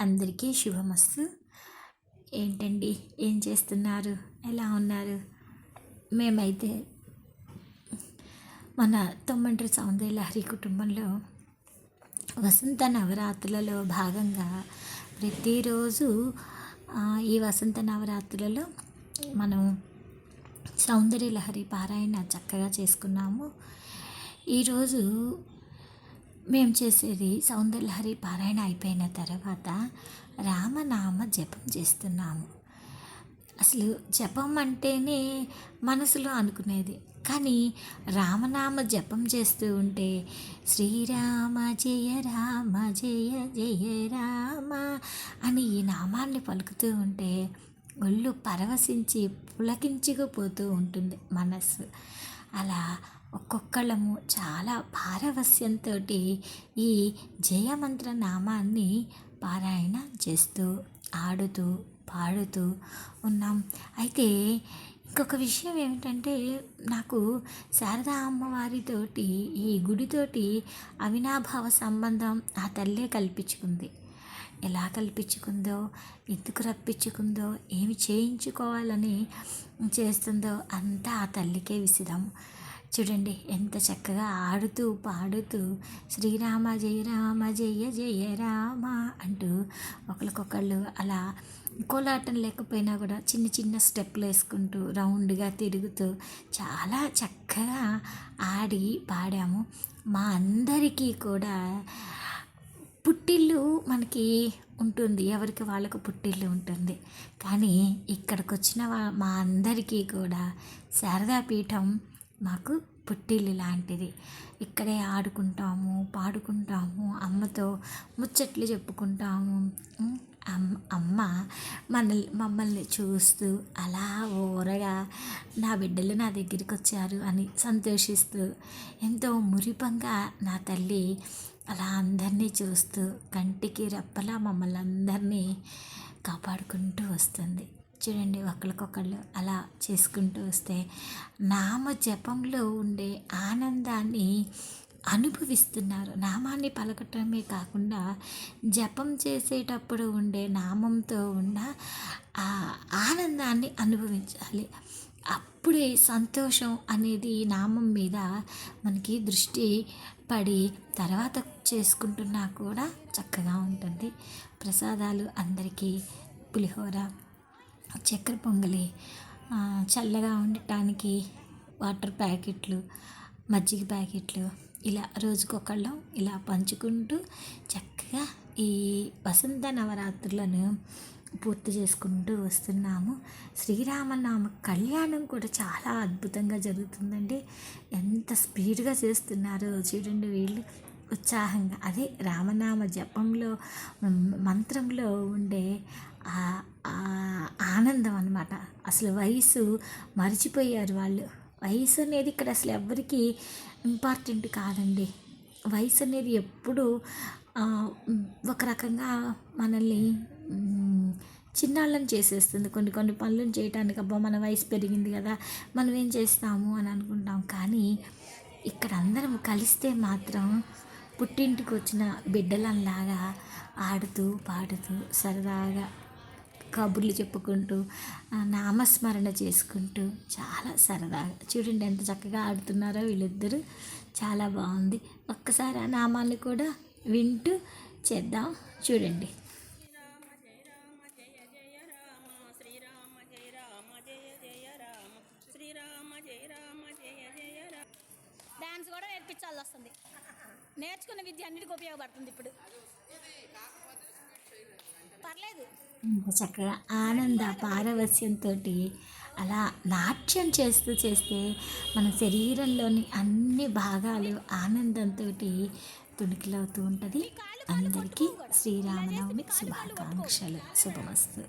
అందరికీ శుభమస్తు. ఏంటండి? ఏం చేస్తున్నారు? ఎలా ఉన్నారు? మేమైతే మన తొమ్మండ్రి సౌందర్యలహరి కుటుంబంలో వసంత నవరాత్రులలో భాగంగా ప్రతిరోజు ఈ వసంత నవరాత్రులలో మనం సౌందర్యలహరి పారాయణ చక్కగా చేసుకున్నాము. ఈరోజు మేము చేసేది సౌందర్యహరి పారాయణ అయిపోయిన తర్వాత రామనామ జపం చేస్తున్నాము. అసలు జపం అంటేనే మనసులో అనుకునేది. కానీ రామనామ జపం చేస్తూ ఉంటే శ్రీరామ జయ రామ జయ జయ రామ అని ఈ నామాన్ని పలుకుతూ ఉంటే ఒళ్ళు పరవశించి పులకించుకుపోతూ ఉంటుంది మనస్సు. అలా ఒక్కొక్కళ్ళము చాలా పారవస్యంతో ఈ జయమంత్ర నామాన్ని పారాయణ చేస్తూ ఆడుతూ పాడుతూ ఉన్నాం. అయితే ఇంకొక విషయం ఏమిటంటే నాకు శారదా అమ్మవారితోటి ఈ గుడితోటి అవినాభావ సంబంధం ఆ తల్లే కల్పించుకుంది. ఎలా కల్పించుకుందో ఎందుకు రప్పించుకుందో ఏమి చేయించుకోవాలని చేస్తుందో అంతా ఆ తల్లికే విసిదాం. చూడండి ఎంత చక్కగా ఆడుతూ పాడుతూ శ్రీరామ జయ రామ జయ జయ రామ అంటూ ఒకరికొకళ్ళు అలా కోలాటం లేకపోయినా కూడా చిన్న చిన్న స్టెప్లు వేసుకుంటూ రౌండ్గా తిరుగుతూ చాలా చక్కగా ఆడి పాడాము. మా అందరికీ కూడా పుట్టిల్లు మనకి ఉంటుంది. ఎవరికి వాళ్ళకు పుట్టిల్లు ఉంటుంది. కానీ ఇక్కడికి వచ్చిన మా అందరికీ కూడా శారదాపీఠం మాకు పుట్టిల్లు లాంటిది. ఇక్కడే ఆడుకుంటాము పాడుకుంటాము అమ్మతో ముచ్చట్లు చెప్పుకుంటాము. అమ్మ అమ్మ మనల్ని మమ్మల్ని చూస్తూ అలా ఓరగా నా బిడ్డలు నా దగ్గరికి వచ్చారు అని సంతోషిస్తూ ఎంతో మురిపంగా నా తల్లి అలా అందరినీ చూస్తూ కంటికి రెప్పలా మమ్మల్ని అందరినీ కాపాడుకుంటూ వస్తుంది. చూడండి ఒకరికొకళ్ళు అలా చేసుకుంటూ వస్తే నామ జపంలో ఉండే ఆనందాన్ని అనుభవిస్తున్నారు. నామాన్ని పలకటమే కాకుండా జపం చేసేటప్పుడు ఉండే నామంతో ఉన్న ఆ ఆనందాన్ని అనుభవించాలి. అప్పుడే సంతోషం అనేది నామం మీద మనకి దృష్టి పడి తర్వాత చేసుకుంటున్నా కూడా చక్కగా ఉంటుంది. ప్రసాదాలు అందరికీ పులిహోర చక్కెర పొంగలి చల్లగా ఉండటానికి వాటర్ ప్యాకెట్లు మజ్జిగ ప్యాకెట్లు ఇలా రోజుకొకళ్ళం ఇలా పంచుకుంటూ చక్కగా ఈ వసంత నవరాత్రులను పూర్తి చేసుకుంటూ వస్తున్నాము. శ్రీరామనామ కళ్యాణం కూడా చాలా అద్భుతంగా జరుగుతుందండి. ఎంత స్పీడ్గా చేస్తున్నారో చూడండి వీళ్ళు. ఉత్సాహంగా అదే రామనామ జపంలో మంత్రంలో ఉండే ఆనందం అన్నమాట. అసలు వయసు మర్చిపోయారు వాళ్ళు. వయసు అనేది ఇక్కడ అసలు ఎవరికి ఇంపార్టెంట్ కాదండి. వయసు అనేది ఎప్పుడు ఒక రకంగా మనల్ని చిన్నాళ్ళని చేసేస్తుంది. కొన్ని కొన్ని పనులను చేయటానికి అబ్బా మన వయసు పెరిగింది కదా మనం ఏం చేస్తాము అని అనుకుంటాం. కానీ ఇక్కడ అందరం కలిస్తే మాత్రం పుట్టింటికి వచ్చిన బిడ్డలంలాగా ఆడుతూ పాడుతూ సరదాగా కబుర్లు చెప్పుకుంటూ నామస్మరణ చేసుకుంటూ చాలా సరదాగా చూడండి ఎంత చక్కగా ఆడుతున్నారో వీళ్ళిద్దరూ. చాలా బాగుంది. ఒక్కసారి ఆ నామాన్ని కూడా వింటూ చేద్దాం. చూడండి. డ్యాన్స్ డాన్స్ కూడా నేర్పించాల్సి వస్తుంది. నేర్చుకున్న విద్య అన్నిటికీ ఉపయోగపడుతుంది ఇప్పుడు. చక్కగా ఆనంద పారవస్యంతో అలా నాట్యం చేస్తూ చేస్తే మన శరీరంలోని అన్ని భాగాలు ఆనందంతో తుణికిలవుతూ ఉంటుంది. అందరికీ శ్రీరామనవమి శుభాకాంక్షలు. శుభమస్తు.